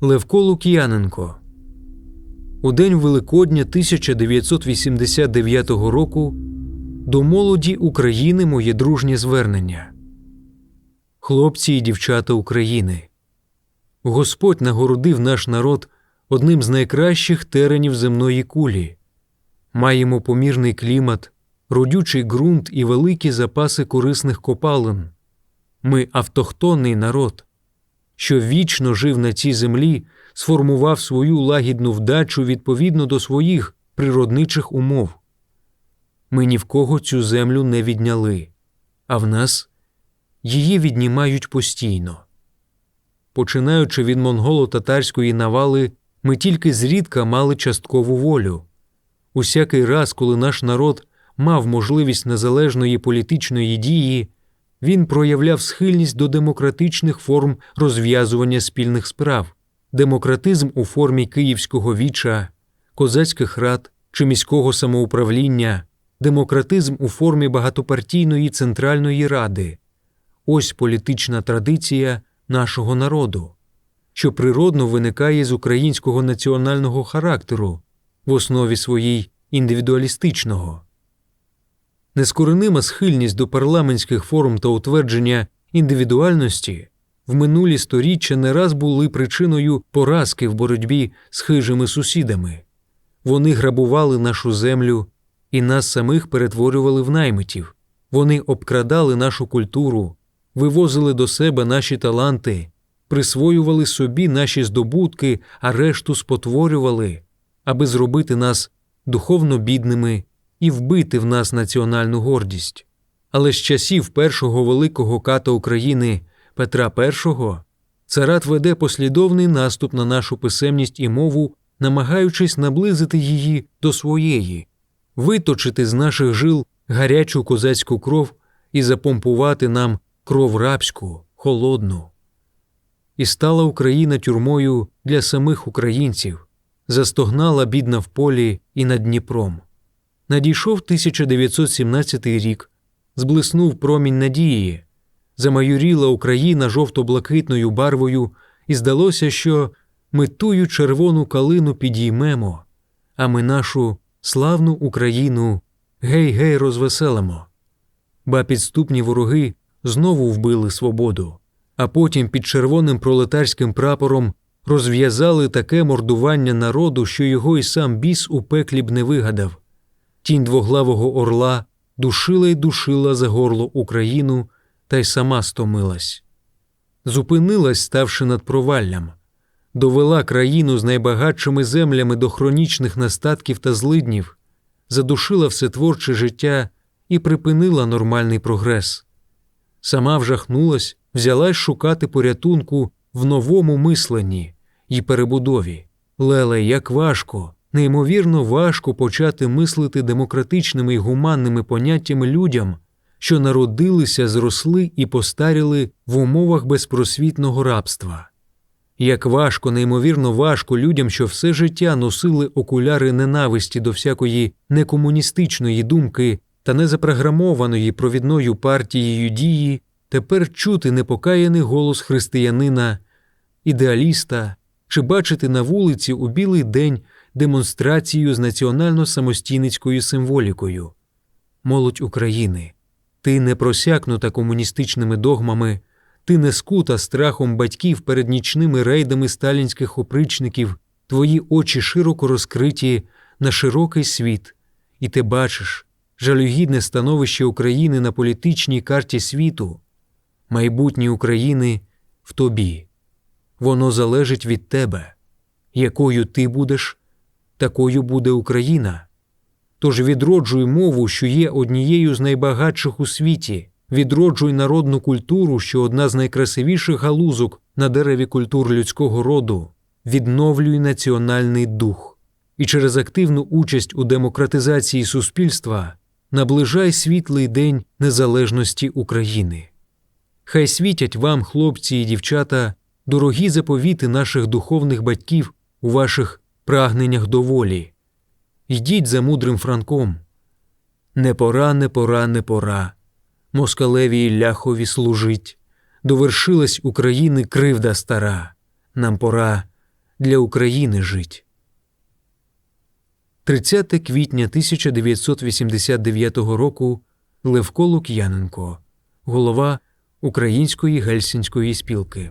Левко Лук'яненко. У день Великодня 1989 року до молоді України моє дружнє звернення. Хлопці і дівчата України. Господь нагородив наш народ одним з найкращих теренів земної кулі. Маємо помірний клімат, родючий ґрунт і великі запаси корисних копалин. Ми автохтонний народ, що вічно жив на цій землі, сформував свою лагідну вдачу відповідно до своїх природничих умов. Ми ні в кого цю землю не відняли, а в нас її віднімають постійно. Починаючи від монголо-татарської навали, ми тільки зрідка мали часткову волю. Усякий раз, коли наш народ мав можливість незалежної політичної дії, він проявляв схильність до демократичних форм розв'язування спільних справ, демократизм у формі київського віча, козацьких рад чи міського самоуправління, демократизм у формі багатопартійної центральної ради. Ось політична традиція нашого народу, що природно виникає з українського національного характеру, в основі своїй індивідуалістичного. Нескоренима схильність до парламентських форм та утвердження індивідуальності в минулі сторіччя не раз були причиною поразки в боротьбі з хижими сусідами. Вони грабували нашу землю і нас самих перетворювали в наймитів. Вони обкрадали нашу культуру, вивозили до себе наші таланти, присвоювали собі наші здобутки, а решту спотворювали, аби зробити нас духовно бідними і вбити в нас національну гордість. Але з часів першого великого ката України Петра І царат веде послідовний наступ на нашу писемність і мову, намагаючись наблизити її до своєї, виточити з наших жил гарячу козацьку кров і запомпувати нам кров рабську, холодну. І стала Україна тюрмою для самих українців, застогнала бідна в полі і над Дніпром. Надійшов 1917 рік, зблиснув промінь надії, замайоріла Україна жовто-блакитною барвою, і здалося, що ми тую червону калину підіймемо, а ми нашу славну Україну гей-гей розвеселимо. Ба підступні вороги знову вбили свободу, а потім під червоним пролетарським прапором розв'язали таке мордування народу, що його й сам біс у пеклі б не вигадав. Тінь двоглавого орла душила й душила за горло Україну та й сама стомилась. Зупинилась, ставши над проваллям, довела країну з найбагатшими землями до хронічних настатків та злиднів, задушила все творче життя і припинила нормальний прогрес. Сама вжахнулась, взялась шукати порятунку в новому мисленні і перебудові. Леле, як важко! Неймовірно важко почати мислити демократичними й гуманними поняттями людям, що народилися, зросли і постаріли в умовах безпросвітного рабства. Як важко, неймовірно важко людям, що все життя носили окуляри ненависті до всякої некомуністичної думки та незапрограмованої провідною партією дії, тепер чути непокаяний голос християнина, ідеаліста чи бачити на вулиці у білий день демонстрацію з національно-самостійницькою символікою. Молодь України, ти не просякнута комуністичними догмами, ти не скута страхом батьків перед нічними рейдами сталінських опричників, твої очі широко розкриті на широкий світ, і ти бачиш жалюгідне становище України на політичній карті світу, майбутнє України в тобі. Воно залежить від тебе, якою ти будеш такою буде Україна. Тож відроджуй мову, що є однією з найбагатших у світі, відроджуй народну культуру, що одна з найкрасивіших галузок на дереві культур людського роду, відновлюй національний дух і через активну участь у демократизації суспільства наближай світлий день незалежності України. Хай світять вам, хлопці і дівчата, дорогі заповіти наших духовних батьків у ваших прагненнях до волі. Йдіть за мудрим Франком. Не пора, не пора, не пора. Москалеві і ляхові служить. Довершилась України кривда стара. Нам пора для України жить. 30 квітня 1989 року Левко Лук'яненко, голова Української гельсінської спілки.